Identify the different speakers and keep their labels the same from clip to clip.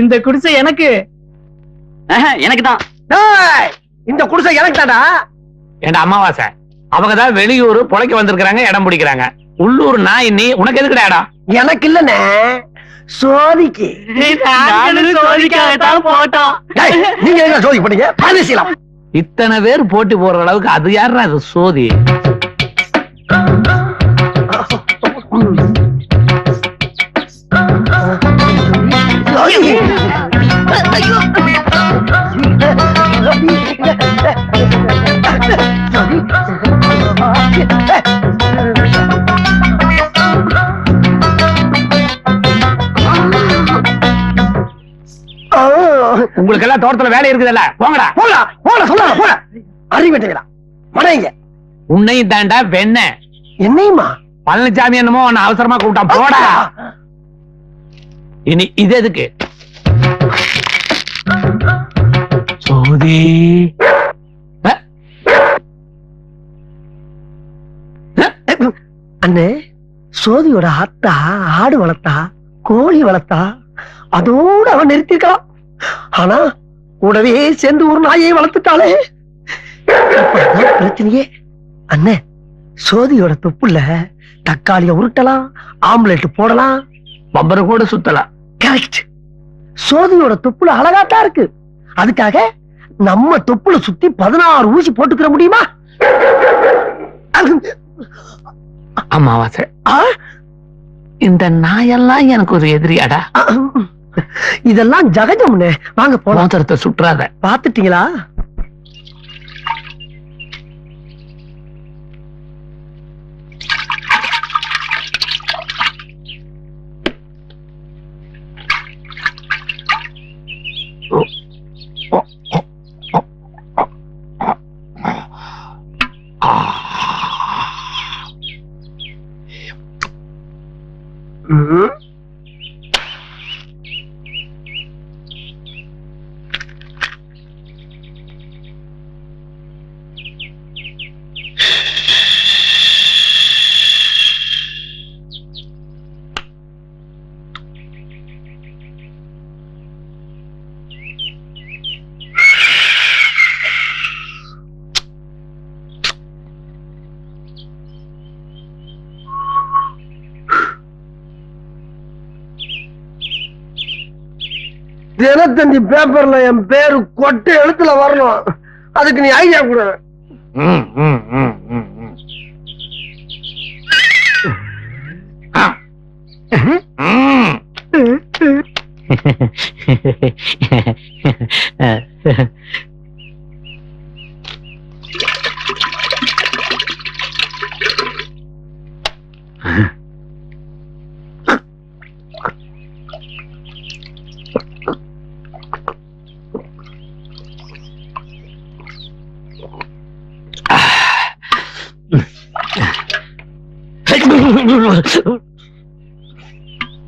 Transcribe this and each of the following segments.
Speaker 1: இந்த குடிசை எனக்கு.
Speaker 2: எனக்கு தான்
Speaker 3: டேய், இந்த குடிசை எனக்கு தாடா
Speaker 4: ஏண்டா அமாவாசை? அவங்க தான் வெளியூர் பொழைக்க வந்திருக்காங்க இடம் பிடிக்கிறாங்க. உள்ளூர் நாய் நீ உனக்கு எதுக்குடா இடம்
Speaker 3: எனக்கு இல்லனே சோதிக்கு.
Speaker 1: போட்டோம்.
Speaker 3: நீங்க என்ன சோதி பண்ணீங்க
Speaker 4: இத்தனை பேர் போட்டி போடுற அளவுக்கு அது யாருடா அது சோதி? உங்களுக்கு எல்லாம் தோட்டத்துல வேலை இருக்குதுல்ல போங்கடா.
Speaker 3: போல போல சொல்ல போல அறிவிட்டீங்களா மனைங்க
Speaker 4: உன்னையும் தாண்டா வெண்ண
Speaker 3: என்னையுமா?
Speaker 4: பழனிசாமி என்னமோ அவசரமா கூப்பிட்டான். போடா. இனி இது எதுக்கு? சோதி.
Speaker 3: அண்ணே சோதியோட அத்தா ஆடு வளர்த்தா கோழி வளர்த்தா அதோட அவன் நிறுத்திருக்கலாம் ஆனா கூடவே சேர்ந்து ஒரு நாயை வளர்த்துட்டாளே. பிரச்சனையே. அண்ணே சோதியோட தொப்புல தக்காளிய உருட்டலாம் ஆம்லெட் போடலாம்.
Speaker 4: பம்பர கூட சுத்தலாம்.
Speaker 3: கரெக்ட் சோதியோட தொப்புல அழகாத்தான் இருக்கு. அதுக்காக நம்ம தொப்புல சுத்தி பதினாறு ஊசி போட்டுக்கிற முடியுமா?
Speaker 4: அமாவாசை? இந்த நாயெல்லாம் எனக்கு ஒரு எதிரியாடா.
Speaker 3: இதெல்லாம் ஜகஜம்னு வாங்க போலாம்.
Speaker 4: சுற்றாத.
Speaker 3: பாத்துட்டீங்களா தினத்தந்தி பேப்பர்ல என் பேரு கொட்டை எழுத்துல வரணும். அதுக்கு நீ ஐடியா கொடு.
Speaker 4: ம்,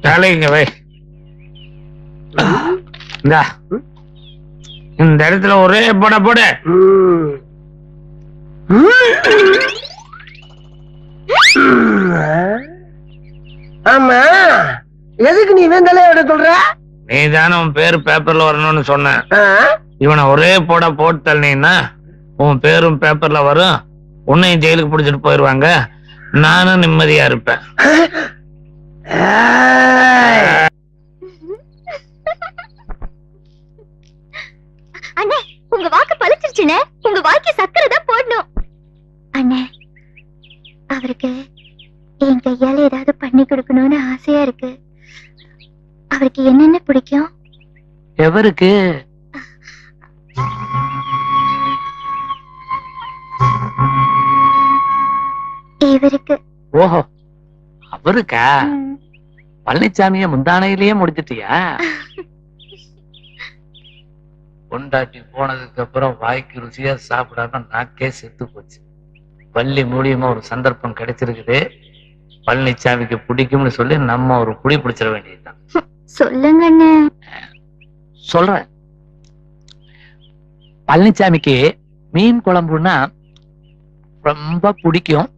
Speaker 4: தலைங்க வை. இந்தா. இந்த இடத்துல ஒரே போட போடு.
Speaker 3: ஆமா. எதுக்கு நீ இவன் தலையோட சொல்ற?
Speaker 4: நீ தானே உன் பேரு பேப்பர்ல வரணும்னு சொன்ன? இவனை ஒரே போட போட்டு தள்ளினா உன் பேரும் பேப்பர்ல வரும். உன்னையும் ஜெயிலுக்கு பிடிச்சிட்டு போயிருவாங்க. நானும் நிம்மதியா இருப்பேன்.
Speaker 5: அண்ணே உங்க வாக்கு பழிச்சிருச்சுனே உங்க வாய்க்கு சக்கரை தான் போடணும். அண்ணே அவருக்கு என் கையால ஏதாவது பண்ணி கொடுக்கணும்னு ஆசையா இருக்கு. அவருக்கு என்னென்ன பிடிக்கும்?
Speaker 4: எவருக்கு?
Speaker 5: இவருக்கு.
Speaker 4: ஓஹோ அவருக்கா? பழனிசாமிய முந்தானையிலேயே முடிச்சிட்டியா? பொண்டாட்டி போனதுக்கு அப்புறம் வாய்க்கு ருசியா சாப்பிடாம நாக்கே செத்து போச்சு. பள்ளி மூலியமா ஒரு சந்தர்ப்பம் கிடைச்சிருக்குது. பழனிசாமிக்கு பிடிக்கும்னு சொல்லி நம்ம ஒரு புடி பிடிச்சிட வேண்டியதுதான்.
Speaker 5: சொல்லுங்க
Speaker 4: சொல்றேன். பழனிசாமிக்கு மீன் குழம்புன்னா ரொம்ப பிடிக்கும்.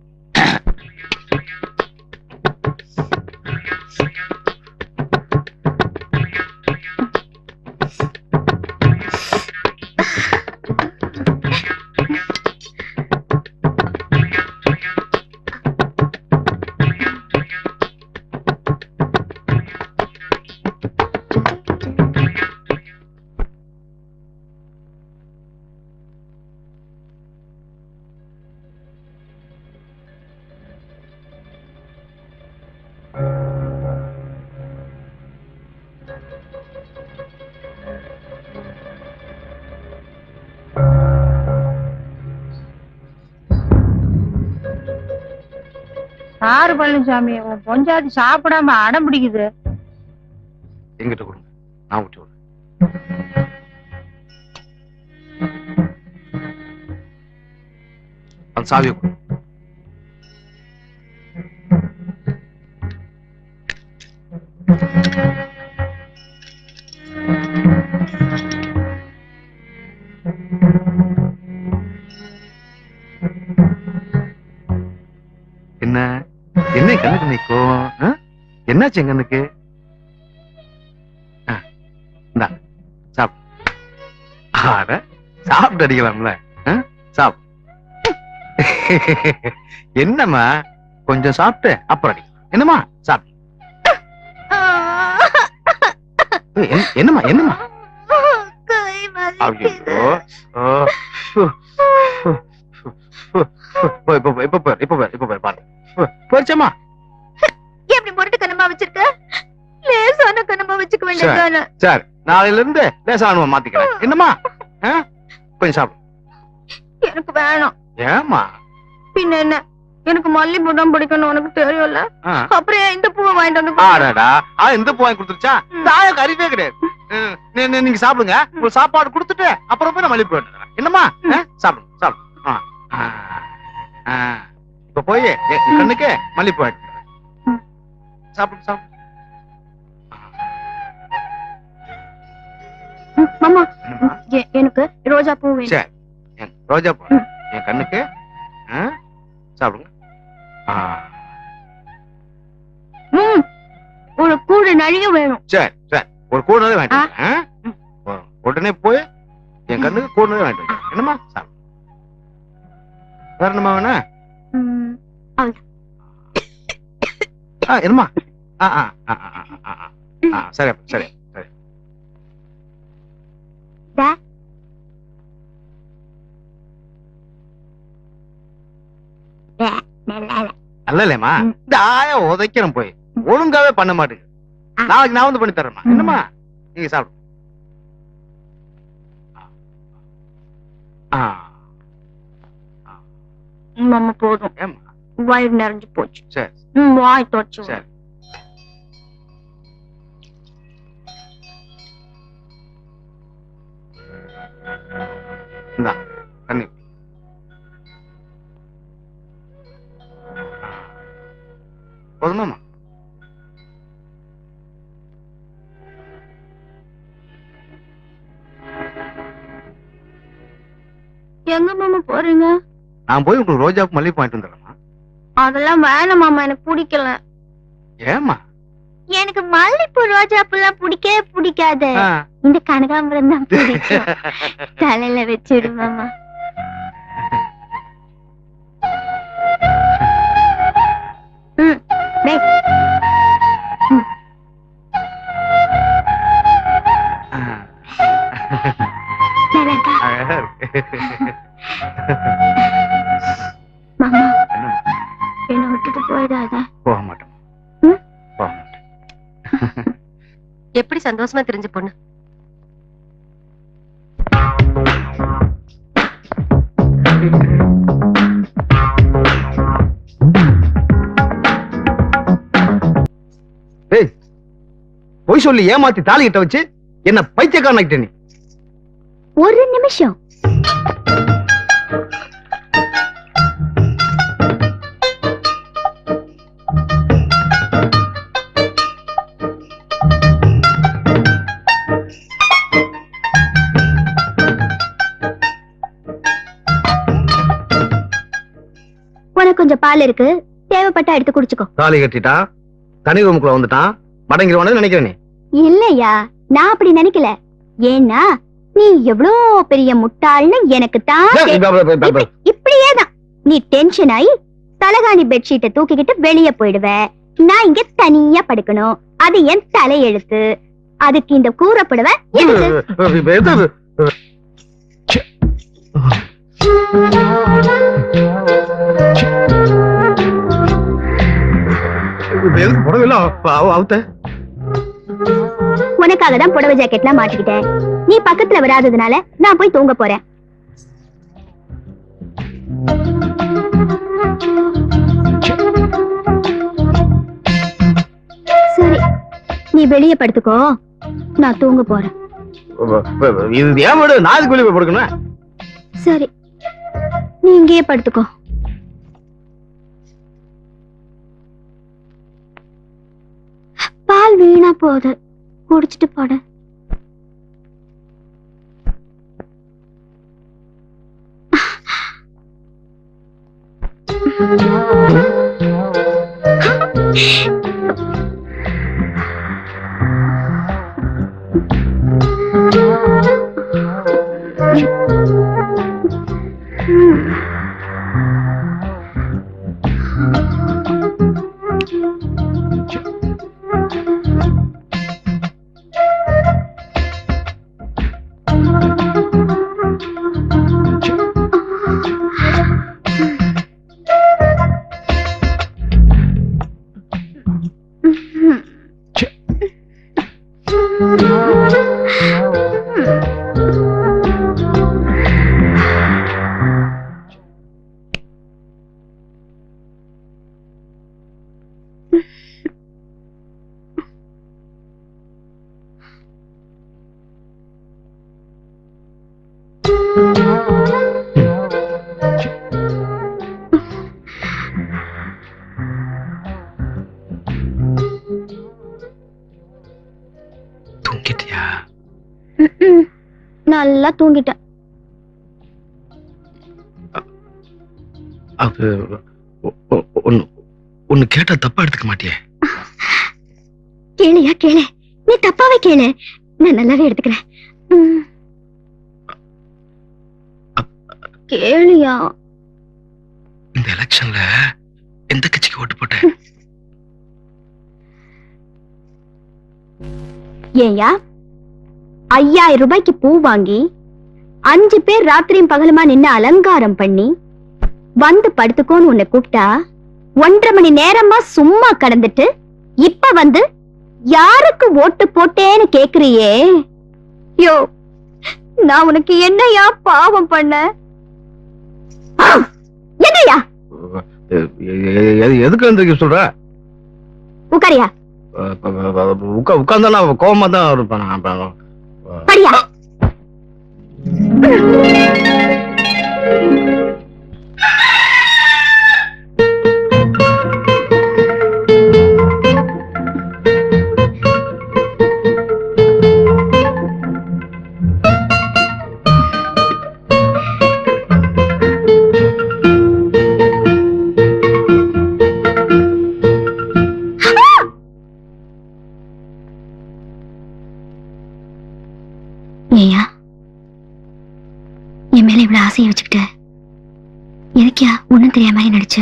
Speaker 6: சாரு பழனிசாமி உன் பொஞ்சாதி சாப்பிடாம அடம் பிடிக்குது.
Speaker 7: எங்கிட்ட கொடுங்க. நான் ஊட்டி விடுறேன் அந்த சாவியை கொடு. என்ன என்ன என் கண்ணுக்கு என்னாச்சு என் கண்ணுக்கு ஆ, சாப்பிட்டு அடிக்கலாம்ல. சாப். என்னம்மா? கொஞ்சம் சாப்பிட்டு அப்புறம் அடி. என்னம்மா? சாப்பிட்டு என்ன- என்னம்மா என்னம்மா?
Speaker 5: கை
Speaker 7: ஐயோ ஓ, ஃபு, ஃபு, இப்ப போ, இப்ப போய் இப்ப இப்ப பாரு. ஃபு,
Speaker 5: கனமா வச்சிருக்க? லேசான கனமா வச்சுக்க வேண்டியதுதானே
Speaker 7: சரி நாளையில இருந்து லேசானுவ மாத்திக்கிறேன். என்னம்மா? ஆ? கொஞ்சம் சாப்பிடு.
Speaker 5: எனக்கு வேணாம்.
Speaker 7: ஏம்மா?
Speaker 5: பின்ன என்ன? எனக்கு மல்லிப்பூ தான் பிடிக்கணும் உனக்கு தெரியும்ல?
Speaker 7: ஆ.
Speaker 5: அப்புறம் இந்த பூவை வாங்கிட்டு வந்து?
Speaker 7: ஆடாடா. ஆ இந்த பூவாய் கொடுத்துருச்சா?
Speaker 5: ம்.
Speaker 7: தாய அறிவே கிடையாது. நீங்க சாப்பிடுங்க. ஒரு சாப்பாடு கொடுத்துட்டு அப்புறம் போய் நான் மல்லிப்பூ எடுத்துறேன் என்னம்மா? சாப்பிடுங்க சாப்பிடுங்க. இப்ப போய் கண்ணுக்கு மல்லிப்பூ எடுத்துறேன்
Speaker 5: ம்.
Speaker 7: சாப்பிடு சாப்பிடு.
Speaker 5: மாமா. எனக்கு ரோஜா பூ வேணும்.
Speaker 7: ரோஜா பூ? என் கண்ணுக்கு? சாப்பிடுங்க.
Speaker 5: ஒரு கூடு நிறைய வேணும்.
Speaker 7: சரி சரி ஒரு கூட வரேன், ஆ? உடனே போய் என் கண்ணுக்கு கூட வாங்கிட்டு வரேன். என்னம்மா? சாப்பிடு. வேற என்னம்மா வேணா ஆ என்னம்மா? சரி சரி சரி.
Speaker 5: டா. டா, நல்லா இல்ல.
Speaker 7: நல்ல இல்லையம்மா
Speaker 5: ம்.
Speaker 7: இந்த ஆயா உதைக்கிறேன் போய். ஒழுங்காவே பண்ண மாட்டேங்குது. நாளைக்கு நான் வந்து பண்ணி தரேம்மா.
Speaker 5: ம்.
Speaker 7: என்னம்மா? நீங்க சாப்பிடு. ஆ.
Speaker 5: மாமா போதும்.
Speaker 7: ஏம்மா?
Speaker 5: வயிறு நிறைஞ்சு போச்சு. வாய் தொடச்சு
Speaker 7: போதுமாம்மா
Speaker 5: எங்க மாமா போறீங்க?
Speaker 7: நான் போய் உங்களுக்கு ரோஜாவுக்கு மல்லிகை வாங்கிட்டு வந்துடுறேம்மா
Speaker 5: அதெல்லாம் வேணாம் மாமா எனக்கு பிடிக்கல.
Speaker 7: ஏம்மா?
Speaker 5: எனக்கு மல்லிப்பூ ரோஜா பூலாம் பிடிக்கவே பிடிக்காது. இந்த கனகாம்பரம் தான் பிடிக்கும். தலையில வச்சிடு மாமா.
Speaker 6: சந்தோஷமா தெரிஞ்ச பொண்ணு.
Speaker 7: ஏய் பொய் சொல்லி ஏமாத்தி தாலி கிட்ட வச்சு என்ன பைத்தியக்காரன் நீ.
Speaker 5: ஒரு நிமிஷம். கொஞ்சம் பால் இருக்கு. தேவைப்பட்டா எடுத்து குடிச்சுக்கோ.
Speaker 7: தாலி கட்டிட்டான் தனி ரூமுக்குள்ள வந்துட்டான் மடங்கிடுவானு நினைக்கிறேன்.
Speaker 5: இல்லையா? நான் அப்படி நினைக்கல. ஏன்னா நீ எவ்வளோ பெரிய முட்டாள்னு எனக்கு தான் தெ- இப்ப- இப்படியேதான் நீ டென்ஷன் ஆகி தலகாணி பெட்ஷீட்டை தூக்கிக்கிட்டு வெளிய போயிடுவ. நான் இங்க தனியா படுக்கணும். அது என் தலையெழுத்து. அதுக்கு இந்த கூறப்படுவ எனக்கு
Speaker 7: புடவைலாம் அவுத்த.
Speaker 5: உனக்காக தான் புடவை ஜாக்கெட்லாம் மாட்டிக்கிட்டேன் நீ பக்கத்துல வராததுனால நான் போய் தூங்க போறேன். சரி நீ வெளியே படுத்துக்கோ. நான் தூங்க போறேன்.
Speaker 7: இது ஏன் போய் படுக்கணும்.
Speaker 5: சரி நீ இங்கேயே படுத்துக்கோ. பால் வீணா போகுது குடிச்சிட்டு போடு Yeah. நல்லா தூங்கிட்டேன்.
Speaker 7: அது ஒன்னு கேட்டா தப்பா எடுத்துக்க மாட்டியே.
Speaker 5: கேளியா கேளு. நீ தப்பாவே கேளு. நான் நல்லாவே எடுத்துக்கிறேன். கேளியா.
Speaker 7: இந்த எலெக்ஷன்ல எந்த கட்சிக்கு ஓட்டு போட்ட?
Speaker 5: ஏயா ஐயாயிரம் ரூபாய்க்கு பூ வாங்கி அஞ்சு பேர் ராத்திரியும் பகலுமா நின்னு அலங்காரம் பண்ணி வந்து படுத்துக்கோன்னு உன்னை கூப்பிட்டா ஒன்றரை மணி நேரமா சும்மா கடந்துட்டு இப்ப வந்து யாருக்கு ஓட்டு போட்டேன்னு கேக்குறியே? யோ நான் உனக்கு என்னையா பாவம் பண்ண? ஆ, என்னய்யா
Speaker 7: எதுக்கு வந்து சொல்ற?
Speaker 5: உட்காரியா
Speaker 7: உட்கார்ந்தா கோவமா தான் இருப்பேன்.
Speaker 5: படியா ஒண்ணும் தெரியாம மாதிரி நடிச்ச.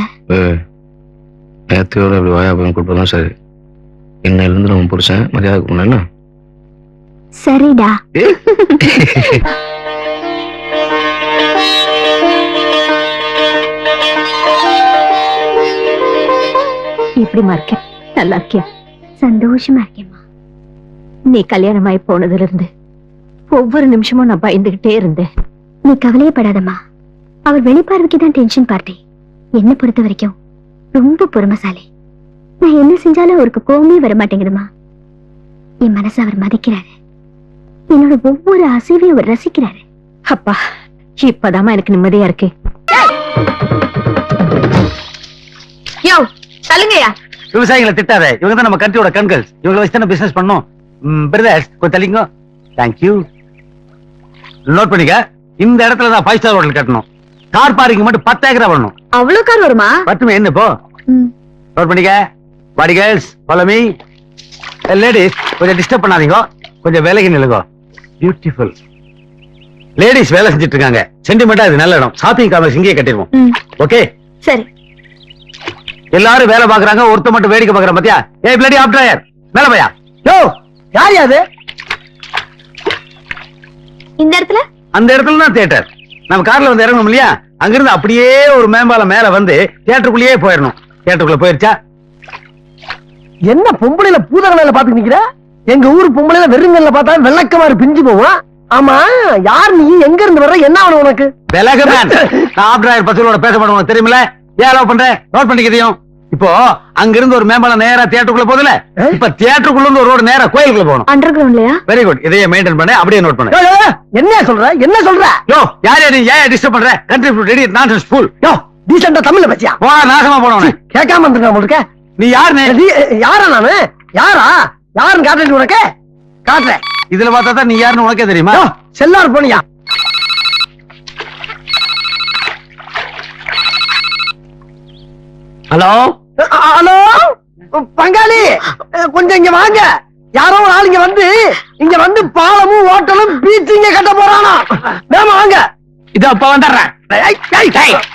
Speaker 7: நேத்தையோட இப்படி வாயா போய் கொடுப்பதான் சரி. இன்னையில இருந்து நம்ம புருஷன் மரியாதை பண்ணா
Speaker 5: சரிடா.
Speaker 6: எப்படிமா இருக்க நல்லா இருக்கியா?
Speaker 5: சந்தோஷமா இருக்கேம்மா.
Speaker 6: நீ கல்யாணமாயி போனதுல இருந்து ஒவ்வொரு நிமிஷமும் நான் பயந்துகிட்டே இருந்தேன்.
Speaker 5: நீ கவலையே படாதம்மா அவர் வெளிப்பார்வைக்கு தான் டென்ஷன் பார்த்தேன் என்ன பொறுத்த வரைக்கும் ரொம்ப பொறுமைசாலி. நான் என்ன செஞ்சாலும் அவருக்கு கோவமே வர மாட்டேங்குதுமா? என் மனசை அவர் மதிக்கிறாரு. என்னோட ஒவ்வொரு அசைவையும் அவர் ரசிக்கிறாரு.
Speaker 6: அப்பா இப்பதாம்மா எனக்கு நிம்மதியா இருக்கு. யோ தள்ளுங்கயா
Speaker 2: விவசாயிகளை திட்டாத. இவங்க தான் நம்ம கண்ட்ரியோட கண்கள். இவங்களை வச்சு தானே பிசினஸ் பண்ணோம் பிரதர்ஸ் கொஞ்சம் தள்ளிங்க தேங்க்யூ நோட் பண்ணிக்க. இந்த இடத்துல தான் ஃபைவ் ஸ்டார் ஹோட்டல் கட்டணும். கார் பார்க்கிங் மட்டும் பத்து ஏக்கரா பண்ணணும்
Speaker 6: அவ்வளவு கார் வருமா?
Speaker 2: பத்துமே என்ன
Speaker 5: ம்.
Speaker 2: நோட் பண்ணிக்க. பாடி கேர்ள்ஸ் ஃபாலோ மீ லேடிஸ் கொஞ்சம் டிஸ்டர்ப் பண்ணாதீங்க. கொஞ்சம் விலகி நிலுங்க பியூட்டிஃபுல் லேடிஸ் வேலை செஞ்சுட்டு இருக்காங்க சென்டிமெண்டா இது நல்ல இடம். ஷாப்பிங் காம்ப்ளெக்ஸ் இங்கேயே கட்டிடுவோம். ஓகே
Speaker 5: சரி.
Speaker 2: எல்லாரும் வேலை பாக்குறாங்க ஒருத்த மட்டும் வேடிக்கை பாக்குற பாத்தியா? ஏய் பிளடி ஆப்டர் மேல பையா?
Speaker 3: யோ யார் யாது
Speaker 5: இந்த இடத்துல?
Speaker 2: அந்த இடத்துல தான் தியேட்டர் நம்ம கார்ல வந்து இறங்கணும் இல்லையா? அங்கிருந்து அப்படியே ஒரு மேம்பாலம் மேல வந்து தியேட்டருக்குள்ளேயே போயிடணும் தியேட்டருக்குள்ள போயிருச்சா?
Speaker 3: என்ன பொம்பளையில பூதகலையில பாத்துட்டு நிக்கிற? எங்க ஊர் பொம்பளைல வெறுங்கல்ல பார்த்தா வெள்ளக்கமாறு பிஞ்சு போவோம் ஆமா யார் நீ? எங்க இருந்து வர்ற? என்ன ஆகணும் உனக்கு?
Speaker 2: விலகு மேன் நான் ஆப்டர் பசங்களோட பேச உனக்கு தெரியுமில ஏன் லவ் பண்றேன் நோட் பண்ணிக்கிறதையும் இப்போ அங்க இருந்து ஒரு மேம்பாலம் நேரா தியேட்டருக்குள்ள போகுதுல இப்ப தியேட்டருக்குள்ள இருந்து ஒரு ரோடு நேரா கோயிலுக்குள்ள போகணும்.
Speaker 6: அண்டர் கிரவுண்ட்லயா
Speaker 2: வெரி குட் இதையே மெயின்டைன் பண்ண அப்படியே நோட் பண்ணு.
Speaker 3: என்ன சொல்ற? என்ன சொல்ற?
Speaker 2: யோ யார் யார் நீ ஏன் டிஸ்டர்ப் பண்ற? கண்ட்ரி ரெடி நான் ஸ்கூல்
Speaker 3: யோ டீசெண்டா தமிழ்ல பேசியா?
Speaker 2: போடா நாசமா போனவனே
Speaker 3: கேட்காம இருந்திருக்கா உங்களுக்கு
Speaker 2: நீ யாருன்னு?
Speaker 3: நீ யாரா நானு? யாரா? யாருன்னு காட்டுறேன் உனக்கு. காட்டுறேன்.
Speaker 2: இதுல பார்த்தா தான் நீ யாருன்னு உனக்கே தெரியுமா?
Speaker 3: செல்லார் போனியா?
Speaker 2: ஹலோ?
Speaker 3: ஹலோ? பங்காளி கொஞ்சம் இங்க வாங்க. யாரோ ஒரு ஆள் இங்க வந்து இங்க வந்து பாலமும் ஹோட்டலும் பீச் இங்க கட்ட போறானா? வேமா வாங்க.
Speaker 4: இது அப்ப வந்துடுறேன்.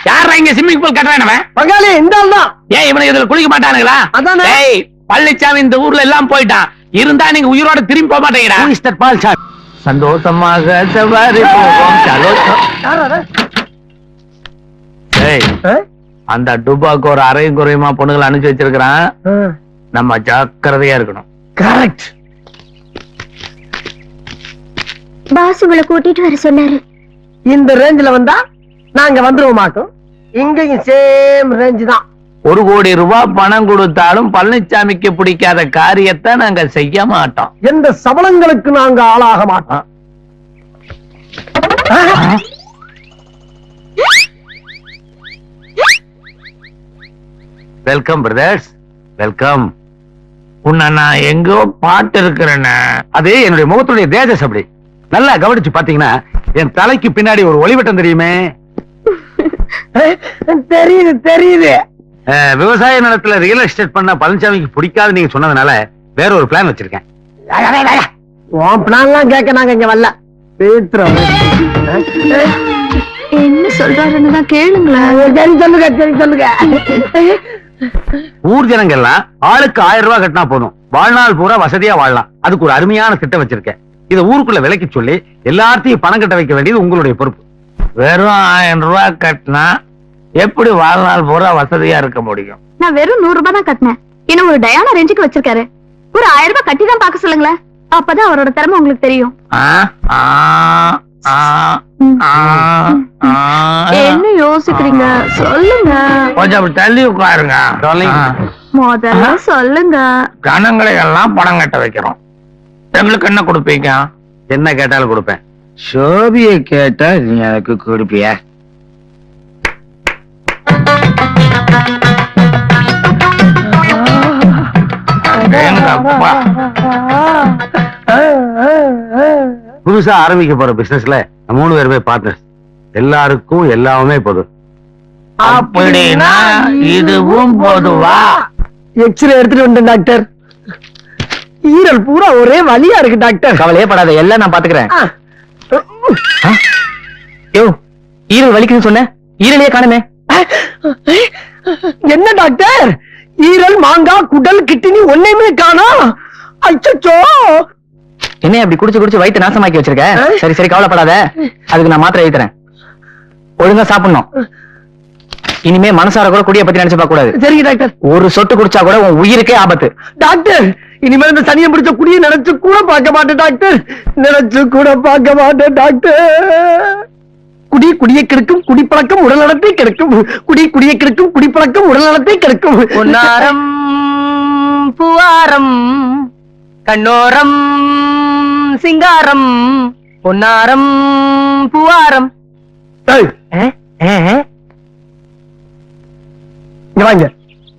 Speaker 4: யாரா இங்க ஸ்விம்மிங் பூல் கட்டுறேன்
Speaker 3: பங்காளி இந்த ஆள் தான்.
Speaker 4: ஏன் இவனுக்கு இதுல குளிக்க மாட்டானுங்களா?
Speaker 3: அதானே.
Speaker 4: பழனிசாமி இந்த ஊர்ல எல்லாம் போயிட்டான். இருந்தா நீங்க உயிரோட திரும்பி போக மாட்டேங்கிறா
Speaker 2: மிஸ்டர் பால்சாமி.
Speaker 4: சந்தோஷமாக சவாரி போவோம். சலோ-
Speaker 3: யாரா? அது?
Speaker 4: ஏய்.
Speaker 3: ஆ?
Speaker 4: அந்த டுபாக்கு ஒரு அரையும் குறையுமா பொண்ணுங்களை அனுப்பிச்சு வச்சிருக்கிறான். நம்ம ஜாக்கிரதையா இருக்கணும்.
Speaker 3: கரெக்ட்
Speaker 5: பாஸ் உங்களை கூட்டிட்டு வர சொன்னாரு.
Speaker 3: இந்த ரேஞ்சில வந்தா நாங்க வந்துருவோமாக்கும். இங்கேயும் சேம் ரேஞ்ச் தான்.
Speaker 4: ஒரு கோடி ரூபாய் பணம் கொடுத்தாலும் பழனிசாமிக்கு பிடிக்காத காரியத்தை நாங்க செய்ய மாட்டோம்.
Speaker 3: எந்த சபலங்களுக்கு நாங்க ஆளாக மாட்டோம்.
Speaker 2: வெல்கம் பிரதர்ஸ் வெல்கம்
Speaker 4: உன்னை நான் எங்கோ பாட்டு இருக்கிறேன்னு
Speaker 2: அது என்னுடைய முகத்துடைய தேஜஸ் அப்படி. நல்லா கவனிச்சு பாத்தீங்கன்னா என் தலைக்கு பின்னாடி ஒரு ஒளிவட்டம் தெரியுமே?
Speaker 3: தெரியுது தெரியுது.
Speaker 2: விவசாய நிலத்துல ரியல் எஸ்டேட் பண்ண பழனிசாமிக்கு பிடிக்காது நீங்க சொன்னதுனால வேற ஒரு பிளான் வச்சிருக்கேன்.
Speaker 3: உன் பிளான்லாம் கேட்க நாங்க இங்க வரல.
Speaker 6: என்ன சொல்றாருன்னு தான் கேளுங்களேன்.
Speaker 3: சரி சொல்லுங்க சரி சொல்லுங்க.
Speaker 2: ஊர் ஜனங்க எல்லாம் ஆளுக்கு ஆயிரம் ரூபாய் கட்டினா போதும். வாழ்நாள் பூரா வசதியா வாழலாம். அதுக்கு ஒரு அருமையான திட்டம் வச்சிருக்கேன். இதை ஊருக்குள்ள விலைக்கு சொல்லி எல்லார்த்தையும் பணம் கட்ட வைக்க வேண்டியது உங்களுடைய பொறுப்பு.
Speaker 4: வெறும் ஆயிரம் ரூபாய் கட்டினா எப்படி வாழ்நாள் பூரா வசதியா இருக்க முடியும்?
Speaker 5: நான் வெறும் நூறு ரூபாய் தான் கட்டினேன். என்ன ஒரு டயானா ரேஞ்சுக்கு வச்சிருக்காரு. ஒரு ஆயிரம் ரூபாய் கட்டி தான் பார்க்க சொல்லுங்களேன். அப்பதான் அவரோட திறமை உங்களுக்கு தெரியும்.
Speaker 4: ஆ, ஆ, ஆ, ஆ, ஆ.
Speaker 6: என்ன யோசிக்கிறீங்க? சொல்லுங்க.
Speaker 4: கொஞ்சம் அப்படி தள்ளி உட்காருங்க.
Speaker 6: முதல்ல சொல்லுங்க.
Speaker 4: ஜனங்களை எல்லாம் பணம் கட்ட வைக்கிறோம். எங்களுக்கு என்ன கொடுப்பீங்க?
Speaker 2: என்ன கேட்டாலும் கொடுப்பேன்.
Speaker 7: சோபிய கேட்டா நீ எனக்கு கொடுப்பியா?
Speaker 4: எங்க அப்பா
Speaker 2: புதுசா ஆரம்பிக்க போற பிசினஸ்ல மூணு பேருமே பார்ட்னர்ஸ் எல்லாருக்கும் எல்லாமே போதும்.
Speaker 4: அப்படின்னா இதுவும் பொதுவா?
Speaker 3: எக்ஸ்ரே எடுத்துட்டு வந்தேன் டாக்டர் ஈரல் பூரா ஒரே வலியா இருக்கு டாக்டர்
Speaker 1: கவலையே படாத எல்லாம் நான் பாத்துக்கிறேன். யோ ஈரல் வலிக்குதுன்னு சொன்ன? ஈரலையே காணுமே.
Speaker 3: என்ன டாக்டர் ஈரல் மாங்காய் குடல் கிட்னி ஒன்னையுமே காணோம். அச்சச்சோ!
Speaker 1: என்ன அப்படி குடிச்சு குடிச்சு வயித்தை நாசமாக்கி வச்சிருக்க? சரி சரி கவலைப்படாத. அதுக்கு நான் மாத்திரை எழுதி தரேன். ஒழுங்கா சாப்பிடணும். இனிமே மனசார கூட குடிய பத்தி நினைச்சு பார்க்க கூடாது
Speaker 3: சரிங்க டாக்டர்.
Speaker 1: ஒரு சொட்டு குடிச்சா கூட உன் உயிருக்கே ஆபத்து.
Speaker 3: டாக்டர் இனிமேல் இந்த சனியை பிடிச்ச குடியை நினைச்சு கூட பார்க்க மாட்டேன் டாக்டர். நினைச்சு கூட பார்க்க மாட்டேன் டாக்டர். குடி குடியை கெடுக்கும் குடிப்பழக்கம் உடல்நலத்தை கெடுக்கும். குடி குடியை கெடுக்கும் குடிப்பழக்கம் உடல்நலத்தை கெடுக்கும்.
Speaker 1: பொன்னாரம் பூவாரம் கண்ணோரம் சிங்காரம் பொன்னாரம் பூவாரம்.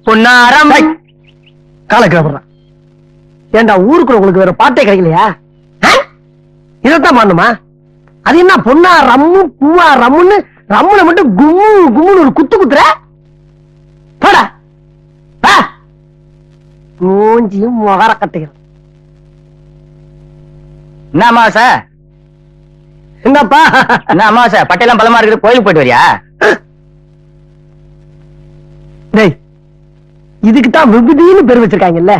Speaker 1: பொன்னாரம்.
Speaker 3: காலை கிளம்புறான் ஏண்டா ஊருக்குள்ள உங்களுக்கு வேற பாட்டே கிடைக்கலையா? இதைத்தான் பண்ணுமா அது என்ன பொண்ணா ரம்மு பூவா ரம்முன்னு ரம்முல மட்டும் கும்மு கும்முன்னு ஒரு குத்து குத்துற? போடா. மூஞ்சியும் முகர கட்டுகிறேன்
Speaker 1: என்ன அமாவாசை
Speaker 3: என்னப்பா
Speaker 1: என்ன அமாவாசை பட்டையெல்லாம் பலமா இருக்குது. கோயிலுக்கு போயிட்டு வரியா?
Speaker 3: டேய் இதுக்கு தான் விபூதின்னு பேர் வச்சிருக்காங்கல்ல?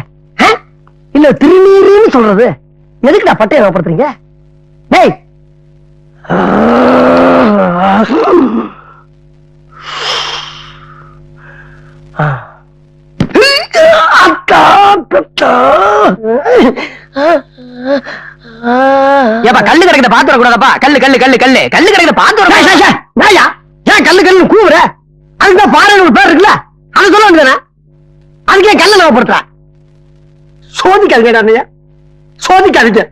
Speaker 3: இல்ல திருநீருன்னு சொல்றது. எதுக்குடா பட்டையை ஞாபகப்படுத்துறீங்க டேய்! அக்கா கத்தா
Speaker 1: ஏப்பா கல்லு கிடைக்கிற பாத்து வரக்கூடாதப்பா கல்லு கல்லு கல்லு கல்லு. கல்லு கிடைக்கிற பாத்து வர
Speaker 3: நாயா ஏன் கல்லு கல்லு கூவுற? அதுதான் பாறை ஒரு பேர் இருக்குல்ல? அதை சொல்ல வேண்டியதானே அதுக்கு கல்ல நவப்படுத்துற சோதிக்காதீங்க அண்ணையா சோதிக்காதீங்க.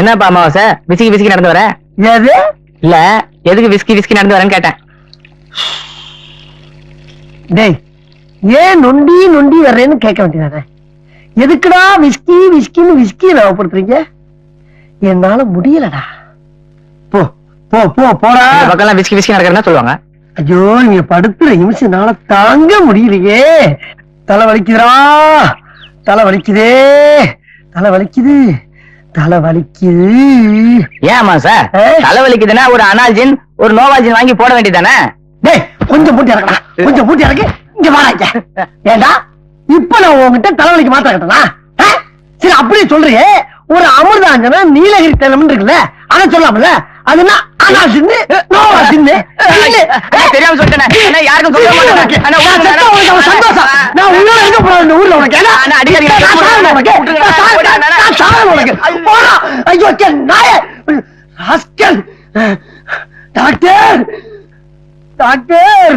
Speaker 1: என்னப்பா அமாவாசை? விசிக்கி விசிக்கி நடந்து வர?
Speaker 3: எது?
Speaker 1: இல்ல எதுக்கு விஸ்கி விஸ்கி நடந்து வரேன்னு கேட்டேன்.
Speaker 3: டேய் ஏன் நொண்டி நொண்டி வர்றேன்னு கேட்க வேண்டியதானே? எதுக்குடா விஸ்கி விஸ்கின்னு விஸ்கி நவப்படுத்துறீங்க என்னால முடியலடா. போ போ போ போடா.
Speaker 1: இந்த பக்கம் விஸ்கி விஸ்கி நடக்கிறதா சொல்லுவாங்க.
Speaker 3: ஐயோ நீங்க படுத்துற நிமிஷம் என்னால தாங்க முடியலையே. தலை வலிக்குதுடா. தலை வலிக்குதே. தலை வலிக்குது. தலை வலிக்குது.
Speaker 1: ஏன் அமாவாசை
Speaker 3: ஏ?
Speaker 1: தலைவலிக்குதுன்னா ஒரு அனால்ஜின் ஒரு நோவாஜின் வாங்கி போட வேண்டியதானே
Speaker 3: டேய் கொஞ்சம் மூட்டி இறக்கடா. கொஞ்சம் மூட்டி இறக்கு. இங்க வாடா இங்க. ஏண்டா இப்ப நான் உன்கிட்ட தலைவலிக்கு மாத்திர கட்டனா சரி அப்படியே சொல்றியே. ஒரு அமிர்தாஞ்சனா நீலகிரி தைலம் இருக்குல்ல அதை சொல்லாமல அது என்ன? அனா சின்னு. நோவா சின்னு. சின்னு.
Speaker 1: அண்ணா, தெரியாம சொல்லிட்டேனே. யாருக்கும் சொல்ல மாட்டேன்.
Speaker 3: சந்தோஷம். நான் உன்னோட இருக்க போறேன் இந்த ஊர்ல உனக்கு. ஏன்னா, சாகணும் உனக்கு. போடா. ஐயோ, நாயே. Doctor. Doctor.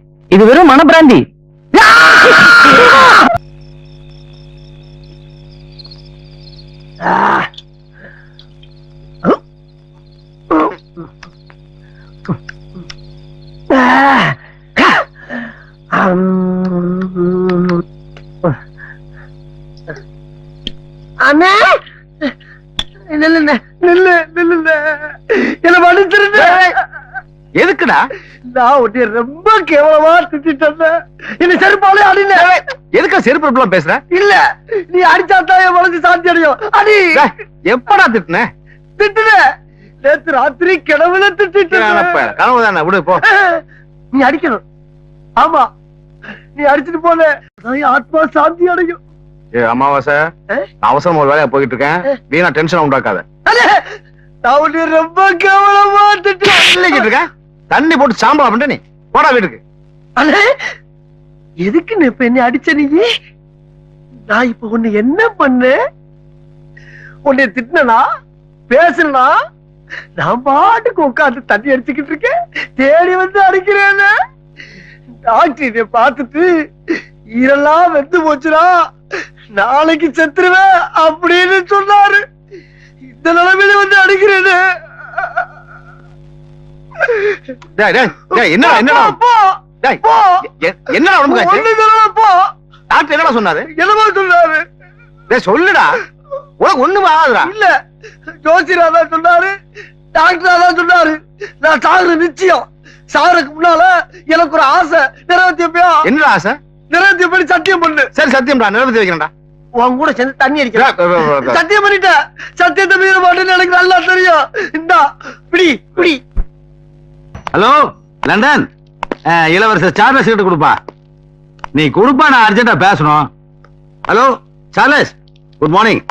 Speaker 1: இது வெறும் மனப்பிராந்தி.
Speaker 3: அண்ணே! நில்லு நில்லு நில்லு என்ன மன்னிச்சிருந்த
Speaker 7: எதுக்குடா?
Speaker 3: நான் உன்னை ரொம்ப கேவலமா திட்டிட்டேன் என்ன செருப்பாலே அடில
Speaker 7: எதுக்கா செருப்பு இப்படிலாம் பேசுற?
Speaker 3: இல்ல நீ அடிச்சாத்தான் என் மனசு சாந்தி அடையும். அடி.
Speaker 7: எப்படா திட்டுன?
Speaker 3: திட்டுன. நேத்து ராத்திரி கிணவுல திட்டிட்டேன்
Speaker 7: கனவு தானே விடு போ.
Speaker 3: நீ அடிக்கணும். ஆமா நீ அடிச்சிட்டு போன. ஆத்மா சாந்தி அடையும்.
Speaker 7: ஏ? அமாவாசை அவசரமா ஒரு வேலையா போயிட்டு இருக்கேன். வீணா டென்ஷன் உண்டாக்காத.
Speaker 3: நான் உன்னை ரொம்ப கேவலமா திட்டுறேன்
Speaker 7: இல்லைங்கிட்டு இருக்க? தண்ணி போட்டு சாம்பலா பண்ணிட்டு நீ. போடா வீட்டுக்கு.
Speaker 3: அண்ணே எதுக்கு நீ இப்ப என்ன அடிச்ச நீ? நான் இப்ப உன்னை என்ன பண்ண? உன்னை திட்டினா பேசுனா நான் பாட்டுக்கு உட்காந்து தண்ணி அடிச்சுக்கிட்டு இருக்கேன். தேடி வந்து அடிக்கிறேன். டாக்டர் இதை பார்த்துட்டு ஈரெல்லாம் வெந்து போச்சுடா. நாளைக்கு செத்துருவேன் அப்படின்னு சொன்னாரு. இந்த நிலைமையில வந்து அடிக்கிறேன்னு
Speaker 7: என்னடா என்னடா? என்னடா உடம்புக்கு டாக்டர் என்னடா சொன்னாரு?
Speaker 3: என்னமோ சொன்னாரு.
Speaker 7: டேய் சொல்லுடா. உனக்கு ஒண்ணுமே ஆகாதுடா.
Speaker 3: இல்ல. ஜோசியரா தான் சொன்னாரு. டாக்டரா தான் சொன்னாரு. நான் சாகுற நிச்சயம். சாகுறதுக்கு முன்னால எனக்கு ஒரு ஆசை. நிறைவேற்றியப்பையா
Speaker 7: என்னடா ஆசை?
Speaker 3: நிறைவேற்றியபடி சத்தியம் பண்ணு.
Speaker 7: சரி சத்தியம்டா நிறைவேற்றி வைக்கிறேன்டா.
Speaker 3: உன் கூட சேர்ந்து தண்ணி அடிக்கிறேன். சத்தியம் பண்ணிட்டேன். சத்தியத்தை மீற மாட்டேன்னு எனக்கு நல்லா தெரியும். இந்தா பிடி பிடி.
Speaker 2: Hello London. இளவரசர் சார்லஸ் கிட்ட கொடுப்பா. நீ கொடுப்பா நான் அர்ஜென்ட்டா பேசணும். Hello Charles good morning.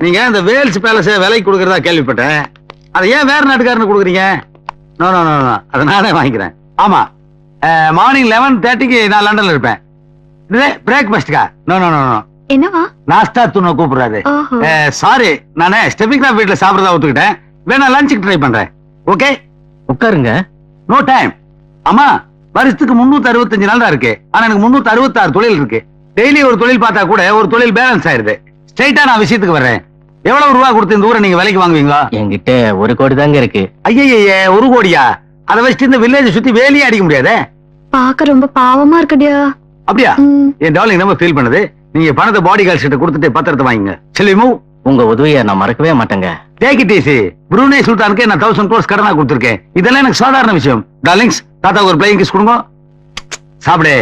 Speaker 2: நீங்க இந்த வேல்ஸ் பேலஸ் விலைக்கு கொடுக்கறதா கேள்விப்பட்டேன். அதை ஏன் வேற நாட்டுக்காரனு கொடுக்குறீங்க? நோ நோ நோ நோ அதை நானே வாங்கிக்கிறேன். ஆமா. மார்னிங் லெவன் தேர்ட்டிக்கு நான் லண்டன்ல இருப்பேன். பிரேக்ஃபாஸ்ட்கா நோ நோ நோ நோ.
Speaker 5: என்னவா?
Speaker 2: நாஸ்தா துண்ண கூப்பிடுறாரு. சாரி நானே ஸ்டெபிக்ரா வீட்ல சாப்பிடறதா ஒத்துக்கிட்டேன். வேணா லஞ்சுக்கு ட்ரை பண்றேன். ஓகே?
Speaker 1: உட்காருங்க.
Speaker 2: நோ டைம் ஆமா வருஷத்துக்கு முன்னூத்தி அறுபத்தஞ்சு நாள் தான் இருக்கு. ஆனா எனக்கு முன்னூத்தி அறுபத்தாறு தொழில் இருக்கு. டெய்லி ஒரு தொழில் பார்த்தா கூட ஒரு தொழில் பேலன்ஸ் ஆயிருது ஸ்ட்ரைட்டா நான் விஷயத்துக்கு வர்றேன். எவ்வளவு ரூபா கொடுத்து இந்த ஊரை நீங்க விலைக்கு வாங்குவீங்களா?
Speaker 1: என்கிட்ட ஒரு கோடி தாங்க இருக்கு.
Speaker 2: ஐயய்ய ஒரு கோடியா? அதை வச்சுட்டு இந்த வில்லேஜ் சுத்தி வேலையே அடிக்க முடியாதே?
Speaker 5: பாக்க ரொம்ப பாவமா இருக்குடியா
Speaker 2: அப்படியா? என் டார்லிங் நம்ம ஃபீல் பண்ணுது? நீங்க பணத்தை பாடி கார்ட்ஸ் கிட்ட கொடுத்துட்டு பத்திரத்தை வாங்கிங்க. செல்வி மூவ்
Speaker 1: உங்க உதவியை நான் மறக்கவே மாட்டேங்க.
Speaker 2: டேக் இட் ஈஸி புரூனே சுல்தானுக்கு நான் தௌசண்ட் க்ரோஸ் கடனா கொடுத்துருக்கேன். இதெல்லாம் எனக்கு சாதாரண விஷயம். டார்லிங்ஸ் தாத்தா ஒரு பிளேயிங் கிஸ் கொடுங்க. சாப்பிடு.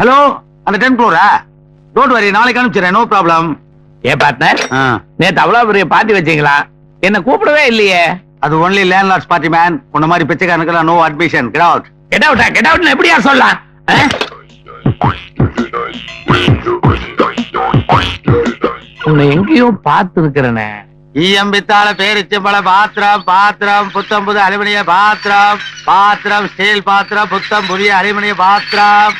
Speaker 2: ஹலோ அந்த டென் ஃப்ளோரா டோன்ட் வரி நாளைக்கு அனுப்பிச்சிடுறேன். நோ ப்ராப்ளம்
Speaker 4: ஏ பார்ட்னர் நேத்து அவ்வளவு பெரிய பார்ட்டி வச்சீங்களா? என்ன கூப்பிடவே இல்லையே.
Speaker 2: அது ஒன்லி லேண்ட்லார்ட்ஸ் பார்ட்டி மேன் உன்ன மாதிரி பிச்சைக்காரனுக்கு no admission get out
Speaker 4: get அவுட்டா கெட் அவுட்னு எப்படியா சொல்லலாம்? உன்னை எங்கேயோ பார்த்து
Speaker 2: ஈயம்பித்தால பேரிச்சம்பள பாத்திரம் பாத்திரம் புத்தம் புது அலுமினிய பாத்திரம் பாத்திரம் ஸ்டீல் பாத்திரம் புத்தம் புதிய அலுமினிய பாத்திரம்.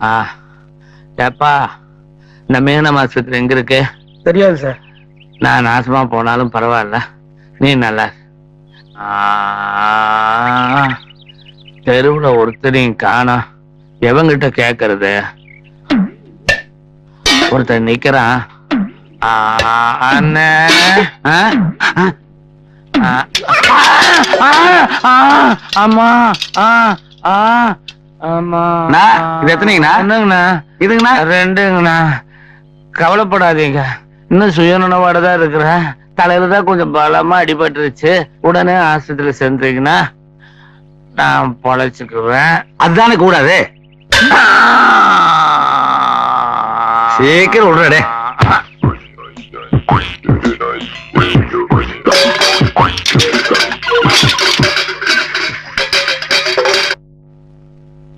Speaker 4: ஆ ஏப்பா இந்த மீனம் ஆஸ்பத்திரி எங்க இருக்கு
Speaker 3: தெரியாது சார்
Speaker 4: நான் நாசமா போனாலும் பரவாயில்ல நீ நல்லா தெருவுல ஒருத்தரையும் காணோம் எவங்கிட்ட கேக்குறது ஒருத்தன் நிக்கிறான் அம்மா ஆ, ஆ, ரெண்டுங்கண்ணா. கவலைப்படாதீங்க. இன்னும் சுயநலவோட தான் இருக்கிறேன். தலையில தான் கொஞ்சம் பலமா அடிபட்டுருச்சு. உடனே ஆஸ்பத்திரி சேர்ந்தீங்கன்னா நான் பொழைச்சுக்குவேன்.
Speaker 2: அதுதானே கூடாது? சீக்கிரம் விடுறடே.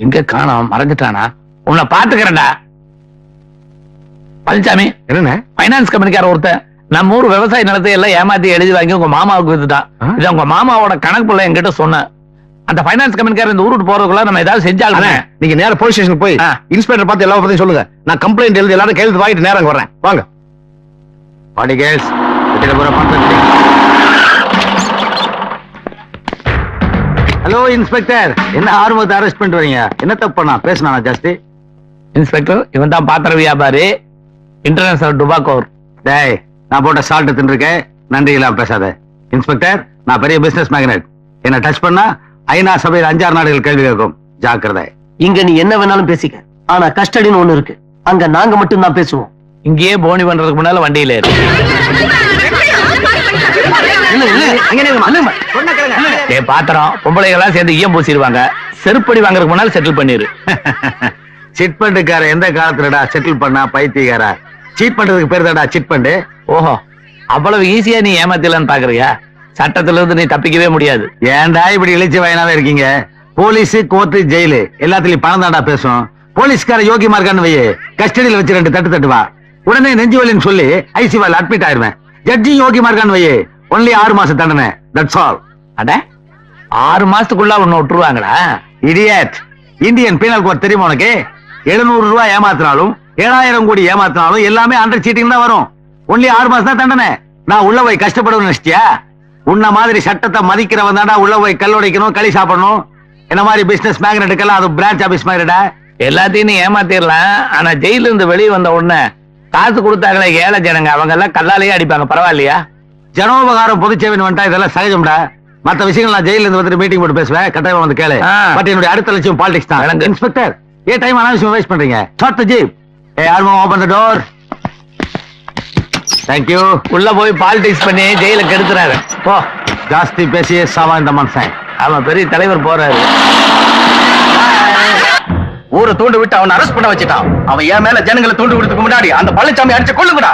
Speaker 4: எங்க காணோம்? மறைஞ்சிட்டானா உன்னை பாத்துக்கிறேன்டா பழனிசாமி
Speaker 2: என்னண்ணே?
Speaker 4: பைனான்ஸ் கம்பெனிக்கார ஒருத்தன் நம்ம ஊர் விவசாய நிலத்தை எல்லாம் ஏமாத்தி எழுதி வாங்கி உங்க மாமாவுக்கு வித்துட்டான்? இது உங்க மாமாவோட கணக்கு பிள்ளை என்கிட்ட சொன்னேன். அந்த பைனான்ஸ் கம்பெனிக்கார இந்த ஊருக்கு போறதுக்குள்ள நம்ம ஏதாவது செஞ்சாலும்
Speaker 7: நீங்க நேரா போலீஸ் ஸ்டேஷன் போய். இன்ஸ்பெக்டர் பார்த்து எல்லா பத்தியும் சொல்லுங்க. நான் கம்ப்ளைண்ட் எழுதி எல்லாரும் கையெழுத்து வாங்கிட்டு நேரம் வர்றேன். வாங்க.
Speaker 2: பாடி கேர்ள்ஸ் ஹலோ இன்ஸ்பெக்டர் என்ன ஆர்வத்தை அரெஸ்ட் பண்ணிட்டு வரீங்க? என்ன தப்பு பண்ணா பேசினா ஜாஸ்தி?
Speaker 4: இன்ஸ்பெக்டர் இவன் தான் பாத்திர வியாபாரி இன்டர்நேஷனல் டுபாக்கோர்
Speaker 2: டேய் நான் போட்ட சால்ட் தின்னுருக்கேன் நன்றி இல்லாம பேசாத. இன்ஸ்பெக்டர் நான் பெரிய பிசினஸ் மேக்னெட் என்ன டச் பண்ணா ஐநா சபையில் அஞ்சாறு நாடுகள் கேள்வி கேட்கும். ஜாக்கிரதை.
Speaker 3: இங்க நீ என்ன வேணாலும் பேசிக்க. ஆனா கஸ்டடின்னு ஒண்ணு இருக்கு. அங்க நாங்க மட்டும் தான் பேசுவோம்.
Speaker 4: இங்கேயே போனி பண்றதுக்கு முன்னால வண்டியில ஏ பாத்திரம் பொம்பளைங்க எல்லாம் சேர்ந்து ஈயம் பூசிடுவாங்க செருப்படி வாங்குறதுக்கு முன்னால செட்டில் பண்ணிரு.
Speaker 2: சிட் பண்டுக்கார எந்த காலத்துலடா செட்டில் பண்ணா பைத்தியக்காரா? சீட் பண்றதுக்கு பேர் சிட் பண்டு?
Speaker 4: ஓஹோ அவ்வளவு ஈஸியா நீ ஏமாத்திடலான்னு பாக்குறியா? சட்டத்துல இருந்து நீ தப்பிக்கவே முடியாது.
Speaker 2: ஏன்டா இப்படி இழிச்ச வயனாவே இருக்கீங்க? போலீஸ் கோர்ட்டு ஜெயிலு எல்லாத்துலயும் பணம் தான்டா பேசும். போலீஸ்கார யோகியமா இருக்கான்னு வையே கஸ்டடியில வச்சு ரெண்டு தட்டு தட்டுவா. உடனே நெஞ்சு வலின்னு சொல்லி ஐசிவால் அட்மிட் ஆயிருவேன். ஜட்ஜி யோகியமா இருக்கான்னு வையே ஒன்லி ஆறு மாசம் தண்டனை. தட்ஸ் ஆல்
Speaker 4: அட ஆறு மாசத்துக்குள்ள உன்னை விட்டுருவாங்களா
Speaker 2: இடியட் இந்தியன் பீனல் கோட் தெரியுமா உனக்கு? எழுநூறு ரூபாய் ஏமாத்தினாலும் ஏழாயிரம் கோடி ஏமாத்தினாலும் எல்லாமே அண்டர் சீட்டிங் தான் வரும். ஒன்லி ஆறு மாசம் தான் தண்டனை. நான் உள்ள போய் கஷ்டப்படுவேன் நினைச்சியா உன்ன மாதிரி சட்டத்தை மதிக்கிறவன் தாண்டா உள்ள போய் கல் உடைக்கணும் களி சாப்பிடணும். என்ன மாதிரி பிசினஸ் மேக்னெட்டுக்கெல்லாம் அது பிரான்ச் ஆபீஸ் மாதிரிடா?
Speaker 4: எல்லாத்தையும் நீ ஏமாத்திடலாம். ஆனா ஜெயில இருந்து வெளியே வந்த உடனே காசு கொடுத்தாங்களே ஏழை ஜனங்க அவங்க எல்லாம் கல்லாலேயே அடிப்பாங்க. பரவாயில்லையா?
Speaker 2: ஜனோபகாரம் பொதுச்சேவன் வந்துட்டா இதெல்லாம் சகஜம்டா. மத்த விஷயங்கள் நான் ஜெயில இருந்து வந்துட்டு மீட்டிங் போட்டு பேசுவேன் கட்டாயம் வந்து கேளு. பட் என்னுடைய அடுத்த லட்சியம் பாலிடிக்ஸ் தான். இன்ஸ்பெக்டர் ஏ டைம் அனாவசியம் வேஸ்ட் பண்றீங்க? ஷார்ட் த ஜீப் ஏ ஆல்மோ open the door thank you
Speaker 4: உள்ள போய் பாலிடிக்ஸ் பண்ணி ஜெயில கெடுத்துறாரு. போ.
Speaker 2: ஜாஸ்தி பேசியே சாவா இந்த மனுஷன்.
Speaker 4: அவன் பெரிய தலைவர் போறாரு.
Speaker 1: ஊரை தூண்டு விட்டு அவனை அரெஸ்ட் பண்ண வச்சுட்டான். அவன் என் மேல ஜனங்களை தூண்டு விடுறதுக்கு முன்னாடி அந்த பழனிசாமி அடிச்சு கொள்ளுங்கடா